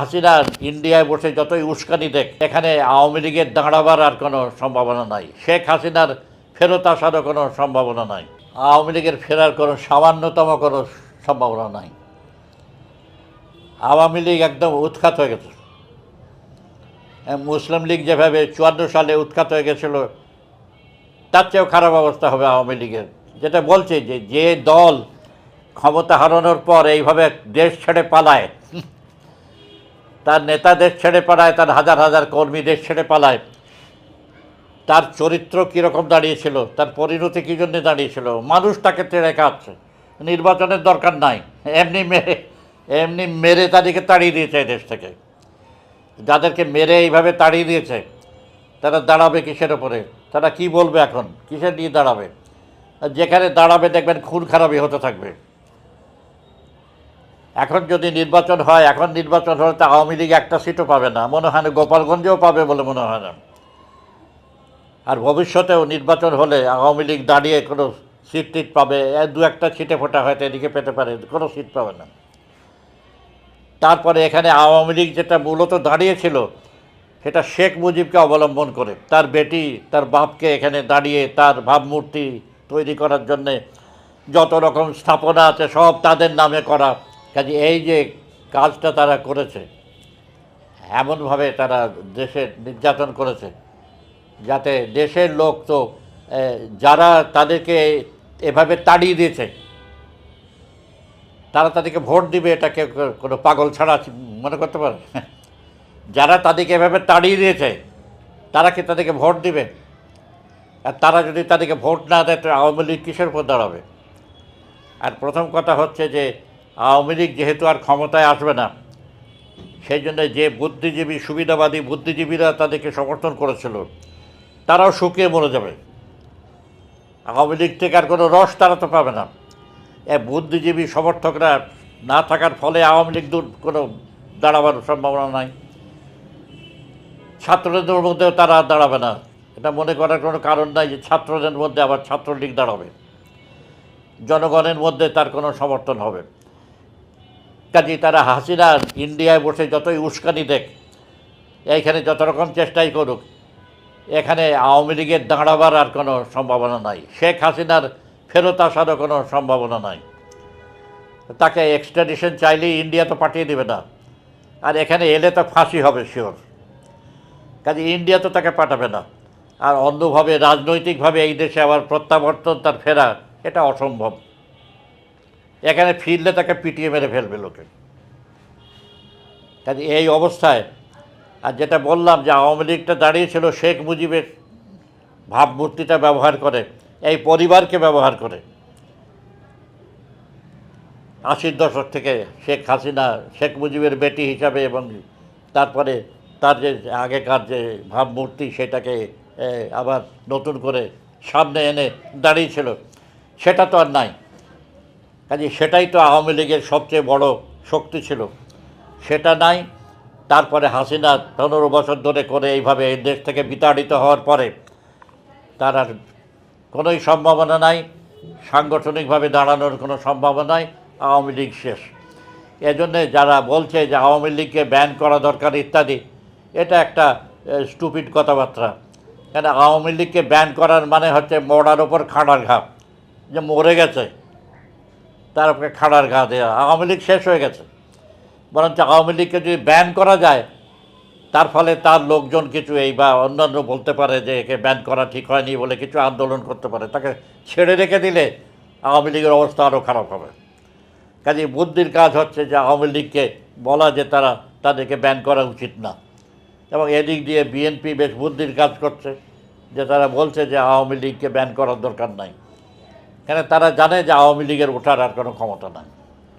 হাসিনা ইন্ডিয়ায় বসে যতই উস্কানি দেখ, এখানে আওয়ামী লীগের দাঁড়াবার আর কোনো সম্ভাবনা নাই। শেখ হাসিনার ফেরত আসারও কোনো সম্ভাবনা নাই। আওয়ামী লীগের ফেরার কোনো সামান্যতম কোনো সম্ভাবনা নাই। আওয়ামী লীগ একদম উৎখাত হয়ে গেছে। মুসলিম লীগ যেভাবে চুয়ান্ন সালে উৎখাত হয়ে গেছিল, তার চেয়েও খারাপ অবস্থা হবে আওয়ামী লীগের। যেটা বলছে যে যে দল ক্ষমতা হারানোর পর এইভাবে দেশ ছেড়ে পালায় তার নেতা দেশ ছেড়ে পালায়, তার হাজার হাজার কর্মী দেশ ছেড়ে পালায়। তার চরিত্র কীরকম দাঁড়িয়েছিল, তার পরিণতি কী জন্যে দাঁড়িয়েছিল? মানুষ তাকে তেড়ে খাচ্ছে। নির্বাচনের দরকার নাই। এমনি মেরে এমনি মেরে তাদেরকে তাড়িয়ে দিয়েছে দেশ থেকে। যাদেরকে মেরে এইভাবে তাড়িয়ে দিয়েছে, তারা দাঁড়াবে কিসের ওপরে তারা কি বলবে এখন? কিসের নিয়ে দাঁড়াবে? যেখানে দাঁড়াবে দেখবেন খুন খারাপই হতে থাকবে। এখন যদি নির্বাচন হয়, এখন নির্বাচন হলে তো আওয়ামী লীগ একটা সিটও পাবে না। মনে হয় না গোপালগঞ্জেও পাবে বলে মনে হয় না। আর ভবিষ্যতেও নির্বাচন হলে আওয়ামী লীগ দাঁড়িয়ে কোনো সিট টিট পাবে দু একটা ছিটে ফোটা হয়তো এদিকে পেতে পারে, কোনো সিট পাবে না। তারপরে এখানে আওয়ামী লীগ যেটা মূলত দাঁড়িয়েছিল, সেটা শেখ মুজিবকে অবলম্বন করে, তার বেটি, তার বাপকে এখানে দাঁড়িয়ে, তার ভাবমূর্তি তৈরি করার জন্যে যত রকম স্থাপনা আছে, সব তাদের নামে করা। কাজে এই যে কাজটা তারা করেছে, এমনভাবে তারা দেশে নির্যাতন করেছে, যাতে দেশের লোক তো যারা তাদেরকে এভাবে তাড়িয়ে দিয়েছে, তারা তাদেরকে ভোট দিবে, এটা কেউ কোনো পাগল ছাড়া মনে করতে পারে? যারা তাদেরকে এভাবে তাড়িয়ে দিয়েছে, তারা কি তাদেরকে ভোট দিবে? আর তারা যদি তাদেরকে ভোট না দেয় তো আওয়ামী লীগ কিসের উপর দাঁড়াবে? আর প্রথম কথা হচ্ছে যে আওয়ামী লীগ যেহেতু আর ক্ষমতায় আসবে না, সেই জন্য যে বুদ্ধিজীবী, সুবিধাবাদী বুদ্ধিজীবীরা তাদেরকে সমর্থন করেছিল, তারাও শুকিয়ে মরে যাবে। আওয়ামী লীগ থেকে আর কোনো রস তারা তো পাবে না। এ বুদ্ধিজীবী সমর্থকরা না থাকার ফলে আওয়ামী লীগ দূর কোনো দাঁড়াবার সম্ভাবনা নাই। ছাত্রদের মধ্যেও তারা দাঁড়াবে না। এটা মনে করার কোনো কারণ নাই যে ছাত্রদের মধ্যে আবার ছাত্রলীগ দাঁড়াবে। জনগণের মধ্যে তার কোনো সমর্থন হবে। কাজেই তারা হাসিনা ইন্ডিয়ায় বসে যতই উস্কানি দেখ, এইখানে যত রকম চেষ্টাই করুক, এখানে আওয়ামী লীগের দাঁড়াবার আর কোনো সম্ভাবনা নাই। শেখ হাসিনার ফেরত আসারও কোনো সম্ভাবনা নাই। তাকে এক্সট্রাডিশন চাইলেই ইন্ডিয়া তো পাঠিয়ে দেবে না। আর এখানে এলে তো ফাঁসি হবে শিওর কাজে ইন্ডিয়া তো তাকে পাঠাবে না। আর অন্যভাবে, রাজনৈতিকভাবে এই দেশে আবার প্রত্যাবর্তন তার ফেরা, এটা অসম্ভব। এখানে ফিরলে তাকে পিটিয়ে মেরে ফেলবে লোকে। কাজে এই অবস্থায়, আর যেটা বললাম যে আওয়ামী লীগটা দাঁড়িয়েছিল শেখ মুজিবের ভাবমূর্তিটা ব্যবহার করে, এই পরিবারকে ব্যবহার করে। আশির দশক থেকে শেখ হাসিনা, শেখ মুজিবের বেটি হিসাবে এবং তারপরে তার যে আগেকার যে ভাবমূর্তি সেটাকে আবার নতুন করে সামনে এনে দাঁড়িয়েছিল, সেটা তো আর নাই। কাজে সেটাই তো আওয়ামী লীগের সবচেয়ে বড় শক্তি ছিল। সেটা নাই। তারপরে হাসিনা পনেরো বছর ধরে করে এইভাবে এই দেশ থেকে বিতাড়িত হওয়ার পরে তার আর কোনোই সম্ভাবনা নাই। সাংগঠনিকভাবে দাঁড়ানোর কোনো সম্ভাবনা নাই। আওয়ামী লীগ শেষ। এজন্যে যারা বলছে যে আওয়ামী লীগকে ব্যান করা দরকার ইত্যাদি, এটা একটা স্টুপিড কথাবার্তা। কেন, আওয়ামী লীগকে ব্যান করার মানে হচ্ছে মোড়ার ওপর খাড়ার ঘা যে মরে গেছে। তার খাড়ার ঘা দেওয়া আওয়ামী লীগ শেষ হয়ে গেছে। বরঞ্চ আওয়ামী লীগকে যদি ব্যান করা যায়, তার ফলে তার লোকজন কিছু এই বা অন্যান্য বলতে পারে যে একে ব্যান করা ঠিক হয়নি বলে কিছু আন্দোলন করতে পারে। তাকে ছেড়ে রেখে দিলে আওয়ামী লীগের অবস্থা আরও খারাপ হবে। কাজে বুদ্ধির কাজ হচ্ছে যে আওয়ামী লীগকে বলা যে তারা তাদেরকে ব্যান করা উচিত না। এবং এদিক দিয়ে বিএনপি বেশ বুদ্ধির কাজ করছে যে তারা বলছে যে আওয়ামী লীগকে ব্যান করার দরকার নাই। কেন তারা জানে যে আওয়ামী লীগের ওঠার আর কোনো ক্ষমতা নাই।